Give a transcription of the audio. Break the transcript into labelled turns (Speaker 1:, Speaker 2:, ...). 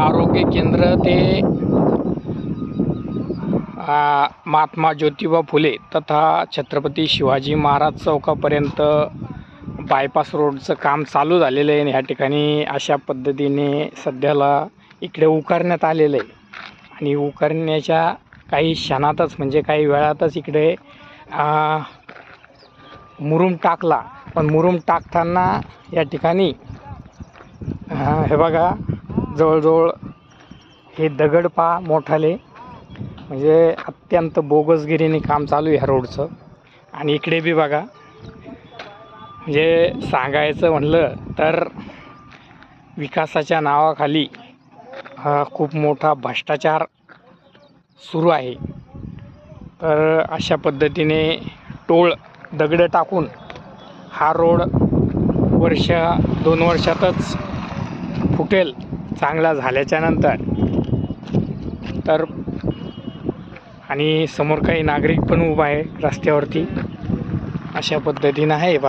Speaker 1: आरोग्य केंद्र ते महात्मा ज्योतिबा फुले तथा छत्रपती शिवाजी महाराज चौकापर्यंत बायपास रोडचं काम चालू झालेलं आहे आणि ह्या ठिकाणी अशा पद्धतीने सध्याला इकडे उकारण्यात आलेलं आहे. आणि उकारण्याच्या काही क्षणातच म्हणजे काही वेळातच इकडे मुरुम टाकला. पण मुरुम टाकताना या ठिकाणी हे बघा जवळजवळ हे दगड पा मोठाले म्हणजे अत्यंत बोगसगिरीने काम चालू आहे ह्या रोडचं. आणि इकडे बी बघा म्हणजे सांगायचं म्हणलं तर विकासाच्या नावाखाली हा खूप मोठा भ्रष्टाचार सुरू आहे. तर अशा पद्धतीने टोळ दगडं टाकून हा रोड वर्ष दोन वर्षातच फुटेल. चांगला झाल्याच्यानंतर. तर आणि समोर काही नागरिक पण उभा आहे रस्त्यावरती. अशा पद्धतीनं आहे बा